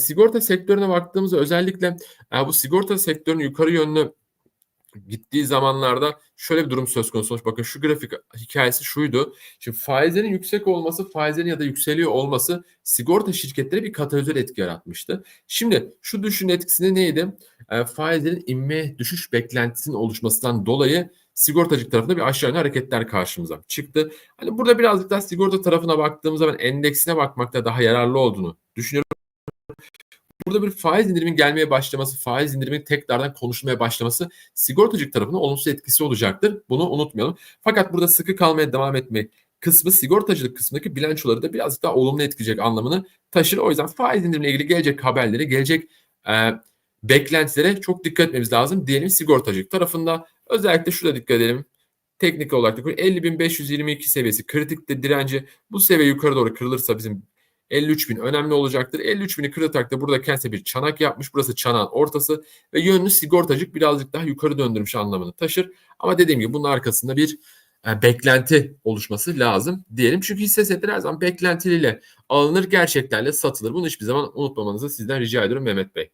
sigorta sektörüne baktığımızda özellikle e, bu sigorta sektörünün yukarı yönlü gittiği zamanlarda şöyle bir durum söz konusu olmuş. Bakın şu grafik hikayesi şuydu. Şimdi faizlerin yüksek olması, faizlerin ya da yükseliyor olması sigorta şirketleri bir katalizör etki yaratmıştı. Şimdi şu düşün etkisinde neydi? E, faizlerin inme düşüş beklentisinin oluşmasından dolayı sigortacı tarafında bir aşağı hareketler karşımıza çıktı. Hani burada birazcık daha sigorta tarafına baktığımız zaman endeksine bakmakta daha yararlı olduğunu düşünüyorum. Burada bir faiz indirimin gelmeye başlaması, faiz indirimin tekrardan konuşulmaya başlaması sigortacılık tarafına olumsuz etkisi olacaktır. Bunu unutmayalım. Fakat burada sıkı kalmaya devam etmek kısmı sigortacılık kısmındaki bilançoları da birazcık daha olumlu etkileyecek anlamını taşır. O yüzden faiz indirimle ilgili gelecek haberleri, gelecek e, beklentilere çok dikkat etmemiz lazım diyelim sigortacılık tarafında. Özellikle şurada dikkat edelim. Teknik olarak da 50.522 seviyesi kritikte direnci bu seviye yukarı doğru kırılırsa bizim 53 bin önemli olacaktır. 53 bini kıratarak da burada kendisi bir çanak yapmış. Burası çanağın ortası ve yönlü sigortacık birazcık daha yukarı döndürmüş anlamını taşır. Ama dediğim gibi bunun arkasında bir e, beklenti oluşması lazım diyelim. Çünkü hisse senetleri her zaman beklentiyle alınır, gerçeklerle satılır. Bunu hiçbir zaman unutmamanızı sizden rica ediyorum Mehmet Bey.